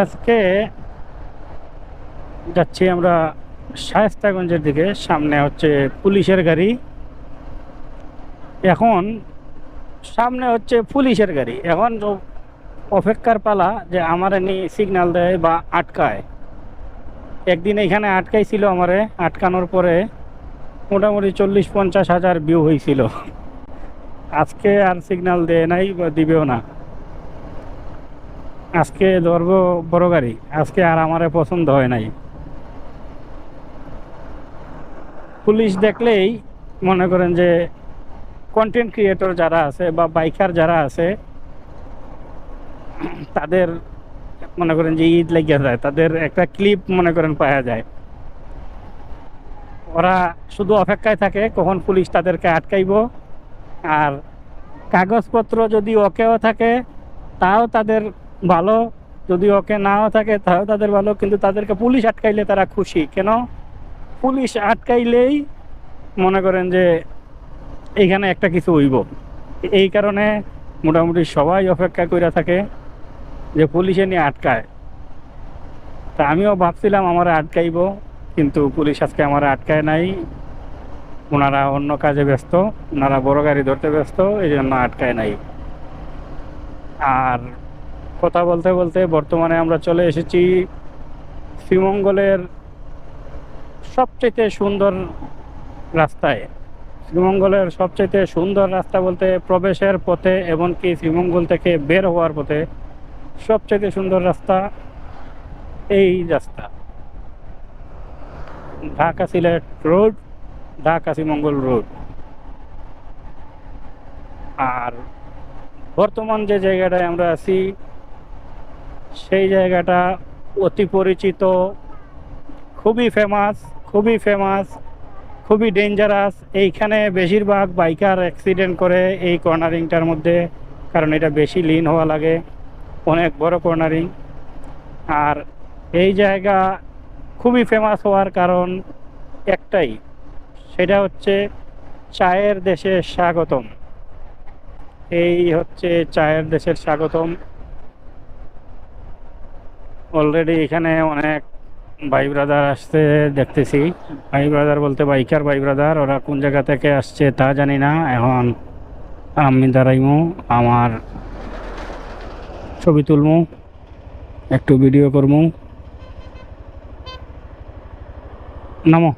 আজকে যাচ্ছি আমরা শায়েস্তাগঞ্জের দিকে। সামনে হচ্ছে পুলিশের গাড়ি। এখন সামনে হচ্ছে পুলিশের গাড়ি। এখন অপেক্ষার পালা যে আমার নি সিগন্যাল দেয় বা আটকায়। একদিন এখানে আটকাইছিল আমারে। আটকানোর পরে মোটামুটি চল্লিশ পঞ্চাশ হাজার ভিউ হয়েছিল আজকে আর সিগন্যাল দেয় নাই বা দিবেও না। আজকে ধরবো বড় গাড়ি। আজকে আর আমারে পছন্দ হয় নাই। পুলিশ দেখলেই মনে করেন যে কন্টেন্ট ক্রিয়েটর যারা আছে বা বাইকার যারা আছে, তাদের মনে করেন যে ঈদ লেগে যায়, তাদের একটা ক্লিপ মনে করেন পাওয়া যায়। ওরা শুধু অপেক্ষায় থাকে কখন পুলিশ তাদেরকে আটকাইবো। আর কাগজপত্র যদি ওকেও থাকে, তাও তাদের ভালো। যদি ওকে নাও থাকে, তাও তাদের ভালো, কিন্তু তাদেরকে পুলিশ আটকাইলে তারা খুশি। কেন? পুলিশ আটকাইলেই মনে করেন যে এইখানে একটা কিছু হইব। এই কারণে মোটামুটি সবাই অপেক্ষা করে থাকে যে পুলিশে নিয়ে আটকায়। তা আমিও ভাবছিলাম আমার আটকাইব, কিন্তু পুলিশ আজকে আমার আটকায় নাই। ওনারা অন্য কাজে ব্যস্ত, ওনারা বড় গাড়ি ধরতে ব্যস্ত এই জন্য আটকায় নাই। আর কথা বলতে বলতে বর্তমানে আমরা চলে এসেছি শ্রীমঙ্গলের সবচেয়ে সুন্দর রাস্তায়। শ্রীমঙ্গলের সবচেয়ে সুন্দর রাস্তা বলতে প্রবেশের পথে এমনকি শ্রীমঙ্গল থেকে বের হওয়ার পথে সবচেয়ে সুন্দর রাস্তা এই রাস্তা। Dhaka Sylhet road, Dhaka Sreemangal road. আর বর্তমান যে জায়গাটায় আমরা আছি সেই জায়গাটা অতি পরিচিত, খুবই ফেমাস খুবই ফেমাস খুবই ডেঞ্জারাস এইখানে বেশিরভাগ বাইকার অ্যাক্সিডেন্ট করে এই কর্নারিংটার মধ্যে, কারণ এটা বেশি লিন হওয়া লাগে, অনেক বড় কর্নারিং আর এই জায়গা খুবই ফেমাস হওয়ার কারণ একটাই, সেটা হচ্ছে চায়ের দেশে স্বাগতম। এই হচ্ছে চায়ের দেশের স্বাগতম। অলরেডি এখানে অনেক ভাই ব্রাদার আসতে দেখতেছি। ভাই ব্রাদার বলতে বাইকার ভাই ব্রাদার ওরা কোন জায়গা থেকে আসছে তা জানি না। এখন আমি দাঁড়াইমু, আমার ছবি তুলমু, একটু ভিডিও করমু। নামো।